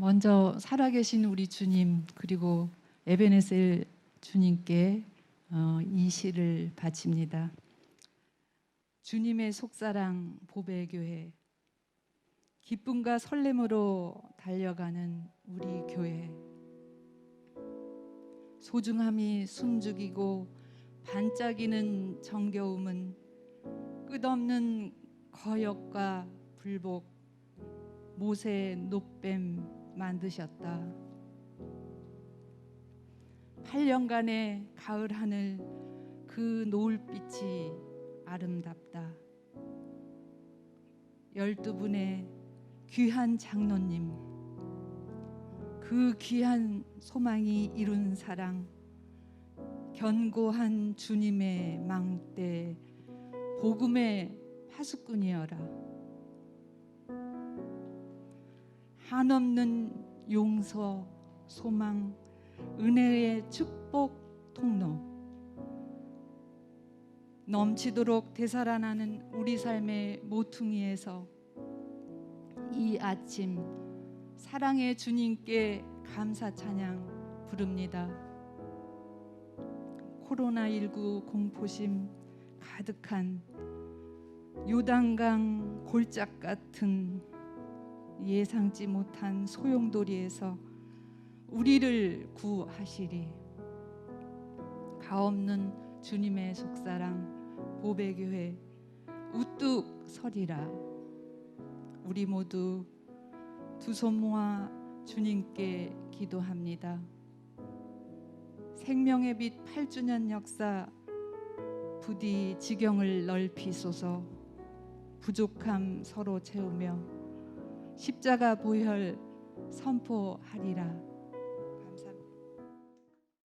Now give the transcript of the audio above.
먼저 살아계신 우리 주님 그리고 에베네셀 주님께 어, 이 시를 바칩니다. 주님의 속사랑 보배 교회 기쁨과 설렘으로 달려가는 우리 교회 소중함이 숨죽이고 반짝이는 정겨움은 끝없는 거역과 불복 모세 노뱀 만드셨다. 8년간의 가을 하늘 그 노을빛이 아름답다. 열두 분의 귀한 장로님 그 귀한 소망이 이룬 사랑 견고한 주님의 망대 복음의 파수꾼이여라 한없는 용서 소망 은혜의 축복 통로 넘치도록 되살아나는 우리 삶의 모퉁이에서 이 아침 사랑의 주님께 감사 찬양 부릅니다. 코로나19 공포심 가득한 요단강 골짝 같은 예상치 못한 소용돌이에서 우리를 구하시리. 가없는 주님의 속사랑 보배교회 우뚝 서리라. 우리 모두 두 손 모아 주님께 기도합니다. 생명의 빛 8주년 역사 부디 지경을 넓히소서. 부족함 서로 채우며 십자가 보혈 선포하리라